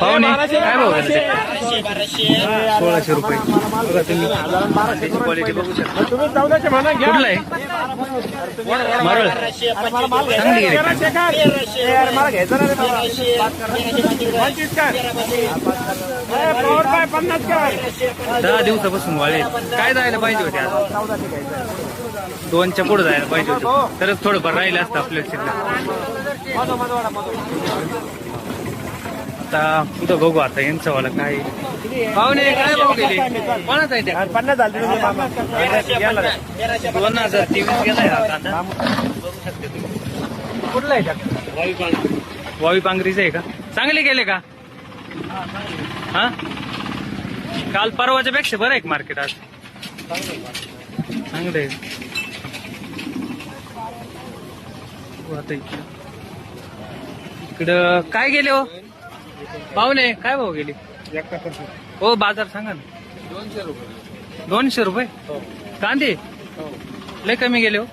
पाहुणे काय भाव सोळाशे रुपये. बघा तुम्ही. क्वालिटी बघू शकता. कुठला आहे? मरळ. चांगली दहा दिवसापासून वाळे काय जायला पाहिजे होते आज? दोनच्या पुढे जायला पाहिजे होते. तरच थोडंफार राहिलं असतं आपल्या शिल्लक आता पुढं बघू आता यांचं वाला काय? पाहुणे काय भाव गेले? कोणाच आहे त्या पन्नास झाले. दोन हजार तेवीस गेलाय हा कांदा बघू शकते तुम्ही कुठला आहे त्या वावी पांगरीचं आहे का? चांगले गेले का? हा? काल परवाच्या पेक्षा बरं आहे मार्केट आज? चांगलं आहे. बघू आता इकडं काय गेले हो? पाहुणे काय भाव गेले? हो बाजार सांगा ना. दोनशे रुपये. दोनशे रुपये? कांदे? लय कमी गेले हो.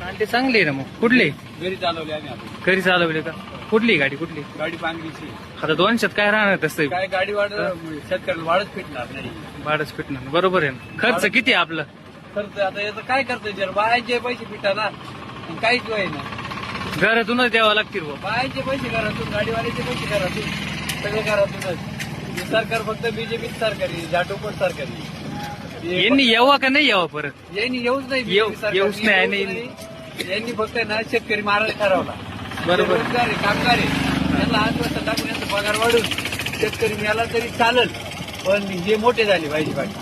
कांदे चांगले ना मग. कुठले? घरी चालवली आम्ही. घरी चालवले का? कुठली गाडी? कुठली? गाडी पांगरीची आता दोनशेत काय राहणार तसं? काय गाडी वाढ शेतकऱ्याला वाढच फिटणार नाही. भाडच फिटणार बरोबर आहे ना. खर्च किती आहे आपलं? खर्च आता याचं काय करतोय? जर बायांचे पैसे फिटा ना आणि काहीच वय ना घरातूनच द्यावं लागतील बुवा. बायांचे पैसे घरातून गाडीवाल्याचे पैसे घरातून सगळे घरातूनच. हे सरकार फक्त बीजेपी सरकारी झाटू पण सरकारी हे यांनी यावं का नाही यावं परत? यांनी येऊच नाही येऊ- BJP सरकारने, येऊच नाही आणि- नाही. यांनी फक्त ना शेतकरी मारायला ठरवला. बरोबर. आहे, कामगार आहे. यांना आज वाजता टाकून यांचा पगार वाढून शेतकरी मिळाला तरी चालेल. पण हे मोठे झाले पाहिजे पाहिजे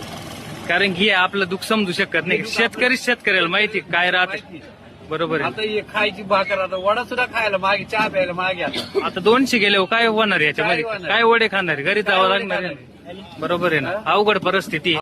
कारण की हे आपलं दुःख समजू शकत नाही. शेतकरी शेतकऱ्याला माहिती काय राहते? माहिती. बरोबर आहे आता हे खायची भाकर आता वडा सुद्धा खायला मागे चहा प्यायला मागे आता आता दोनशे गेले हो, काय होणार याच्यामध्ये काय होणार? काय वडे खाणार घरी जावं लागणार आहे. बरोबर आहे ना अवघड परिस्थिती आहे.